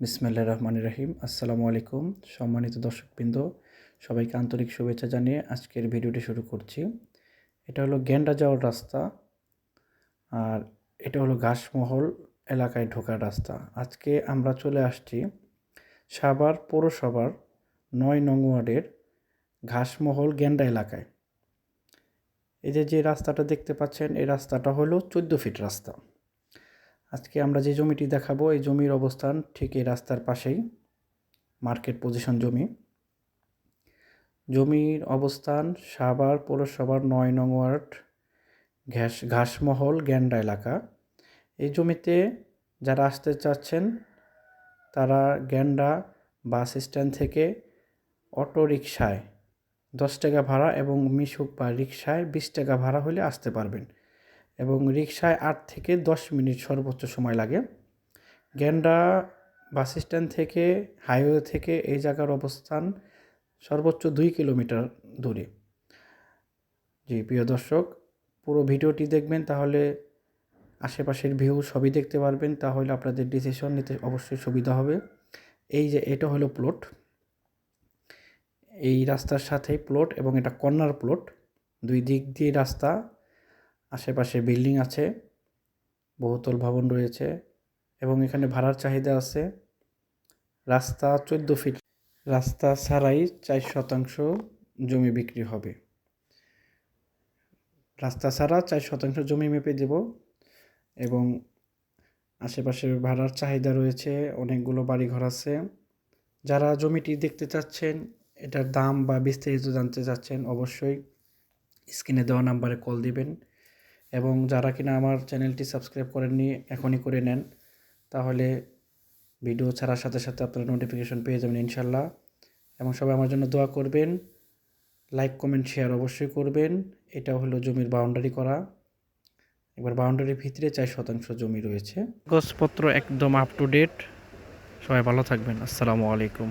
বিসমিল্লা রহমান রহিম। আসসালামু আলাইকুম সম্মানিত দর্শকবৃন্দ, সবাইকে আন্তরিক শুভেচ্ছা জানিয়ে আজকের ভিডিওটি শুরু করছি। এটা হলো গেন্ডা যাওয়ার রাস্তা আর এটা হলো ঘাসমহল এলাকায় ঢোকার রাস্তা। আজকে আমরা চলে আসছি সাভার পৌরসভার নয় নং ওয়ার্ডের ঘাসমহল গেন্ডা এলাকায়। এই যে যে রাস্তাটা দেখতে পাচ্ছেন, এই রাস্তাটা হলো চোদ্দ ফিট রাস্তা। আজকে আমরা যে জমিটি দেখাবো, এই জমির অবস্থান ঠিক এই রাস্তার পাশেই মার্কেট পজিশন জমি। জমির অবস্থান সাভার পৌরসভার নয় নং ওয়ার্ড, ঘাস, ঘাসমহল, গ্যান্ডা এলাকা। এই জমিতে যারা আসতে চাচ্ছেন, তারা গ্যান্ডা বাস স্ট্যান্ড থেকে অটো রিকশায় দশ টাকা ভাড়া এবং মিশুক বা রিকশায় বিশ টাকা ভাড়া হলে আসতে পারবেন। এবং রিক্সায় আট থেকে দশ মিনিট সর্বোচ্চ সময় লাগে। গ্যান্ডা বাস স্ট্যান্ড থেকে হাইওয়ে থেকে এই জায়গার অবস্থান সর্বোচ্চ দুই কিলোমিটার দূরে। জি, প্রিয় দর্শক, পুরো ভিডিওটি দেখবেন, তাহলে আশেপাশের ভিউ সবই দেখতে পারবেন, তাহলে আপনাদের ডিসিশন নিতে অবশ্যই সুবিধা হবে। এই যে, এটা হলো প্লট এই রাস্তার সাথেই প্লট এবং এটা কর্নার প্লট দুই দিক দিয়ে রাস্তা আশেপাশে বিল্ডিং আছে, বহুতল ভবন রয়েছে এবং এখানে ভাড়ার চাহিদা আছে। রাস্তা চোদ্দ ফিট। রাস্তা ছাড়াই চার শতাংশ জমি বিক্রি হবে। রাস্তা ছাড়া চার শতাংশ জমি মেপে দেব এবং আশেপাশে ভাড়ার চাহিদা রয়েছে, অনেকগুলো বাড়িঘর আছে। যারা জমিটি দেখতে চাচ্ছেন, এটার দাম বা বিস্তারিত জানতে চাচ্ছেন অবশ্যই স্ক্রিনে দেওয়া নাম্বারে কল দিবেন। এবং যারা কিনা আমার চ্যানেলটি সাবস্ক্রাইব করেননি, এখনই করে নেন। তাহলে ভিডিও ছাড়ার সাথে সাথে আপনারা নোটিফিকেশন পেয়ে যাবেন ইনশাল্লাহ। এবং সবাই আমার জন্য দোয়া করবেন লাইক কমেন্ট শেয়ার অবশ্যই করবেন। এটা হলো জমির বাউন্ডারি করা। এবার বাউন্ডারির ভিতরে চার শতাংশ জমি রয়েছে। কাগজপত্র একদম আপ টু ডেট সবাই ভালো থাকবেন। আসসালামু আলাইকুম।